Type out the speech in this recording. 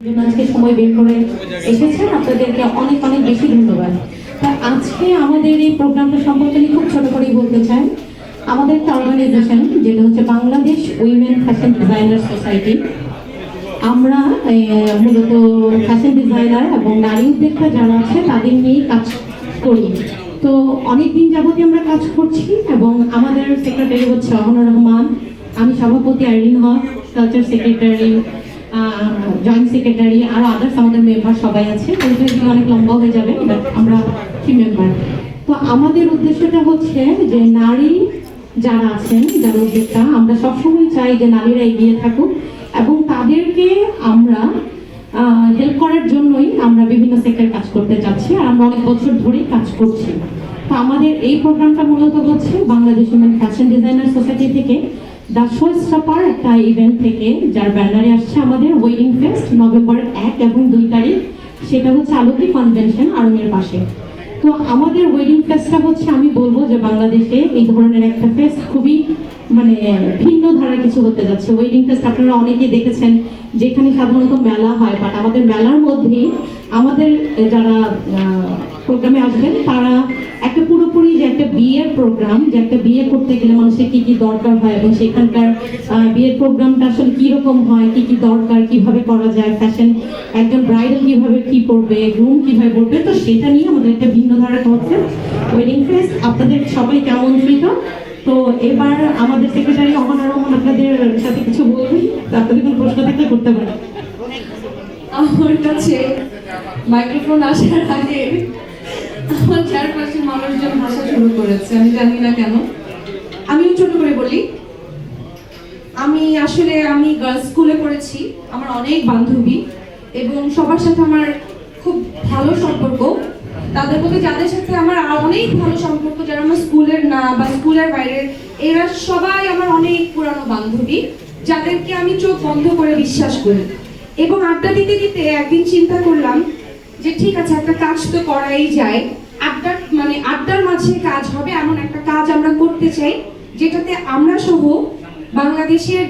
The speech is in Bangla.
আজকে সময় বের করে এসেছেন। আপনাদেরকে অনেক অনেক বেশি ধন্যবাদ। তা আজকে আমাদের এই প্রোগ্রামটা সম্পর্কে আমি খুব ছোট করেই বলতে চাই। আমাদের একটা অর্গানাইজেশন যেটা হচ্ছে Bangladesh women fashion designer society আমরা মূলত ফ্যাশন ডিজাইনার এবং নারী উদ্যোক্তা যারা আছে, তাদের নিয়েই কাজ করি। তো অনেক দিন যাবতই আমরা কাজ করছি এবং আমাদের সেক্রেটারি হচ্ছে অহনা রহমান, আমি সভাপতি Irene Haque culture secretary joint secretary আর আদার্স আমাদের মেম্বার সবাই আছে। অনেক লম্বা হয়ে যাবে আমরা কি মেম্বার তো আমাদের উদ্দেশ্যটা হচ্ছে যে নারী যারা আছেন, যারা আমরা সবসময় চাই যে নারীরা এগিয়ে থাকুক এবং তাদেরকে আমরা হেল্প করার জন্যই আমরা বিভিন্ন সেক্টরে কাজ করতে চাচ্ছি আর আমরা অনেক বছর ধরেই কাজ করছি। তো আমাদের এই প্রোগ্রামটা মূলত হচ্ছে বাংলাদেশ ফ্যাশন ডিজাইনার সোসাইটি থেকে স্টপার একটা ইভেন্ট থেকে, যার ব্যানারে আসছে আমাদের ওয়েডিং ফেস্ট নভেম্বর এক এবং দুই তারিখ, সেটা হচ্ছে কনভেনশন আরঙের পাশে। তো আমাদের ওয়েডিং ফেস্টটা হচ্ছে, আমি বলব যে বাংলাদেশে এই ধরনের একটা ফেস্ট খুবই মানে ভিন্ন ধারার কিছু হতে যাচ্ছে। ওয়েডিং ফেস্ট আপনারা অনেকেই দেখেছেন, যেখানে সাধারণত মেলা হয় বাট আমাদের মেলার মধ্যেই আমাদের যারা প্রোগ্রামে আসবেন, তারা একটা একটা বিয়ের প্রোগ্রাম যে একটা বিয়ে করতে গেলে মানুষের কি কি দরকার হয় এবং সেখানকার বিয়ের প্রোগ্রামটা আসলে কি রকম হয়, কি কি দরকার, কীভাবে করা যায় ফ্যাশন একজন ব্রাইডাল কীভাবে কি পরবে গ্রুম কীভাবে পরবে, তো সেটা নিয়ে আমাদের একটা ভিন্ন ধারার হচ্ছে ওয়েডিং ফেস্ট আপনাদের সবাইকে আমন্ত্রিত। তো এবার আমাদের সেক্রেটারি অমন রহমান আপনাদের সাথে কিছু বলবেন আপনাদের কোনো প্রশ্ন থাকলে করতে পারেন। আমার কাছে মাইক্রোফোন আসার আগে আমার চারপাশে মানুষজন হাসা শুরু করেছে। আমি জানি না কেন। আমিও ছোট করে বলি, আমি আসলে আমি গার্লস স্কুলে পড়েছি, আমার অনেক বান্ধবী এবং সবার সাথে আমার খুব ভালো সম্পর্ক। তাদের মধ্যে যাদের সাথে আমার অনেক ভালো সম্পর্ক, যারা আমার স্কুলের না বা স্কুলের বাইরের এরা সবাই আমার অনেক পুরানো বান্ধবী, যাদেরকে আমি চোখ বন্ধ করে বিশ্বাস করি। এবং আড্ডা দিতে দিতে একদিন চিন্তা করলাম যে ঠিক আছে, একটা কাজ তো করাই যায়। আড্ডার মানে আড্ডার মাঝে কাজ হবে, এমন একটা কাজ আমরা করতে চাই, যেটাতে আমরা সহ বাংলাদেশের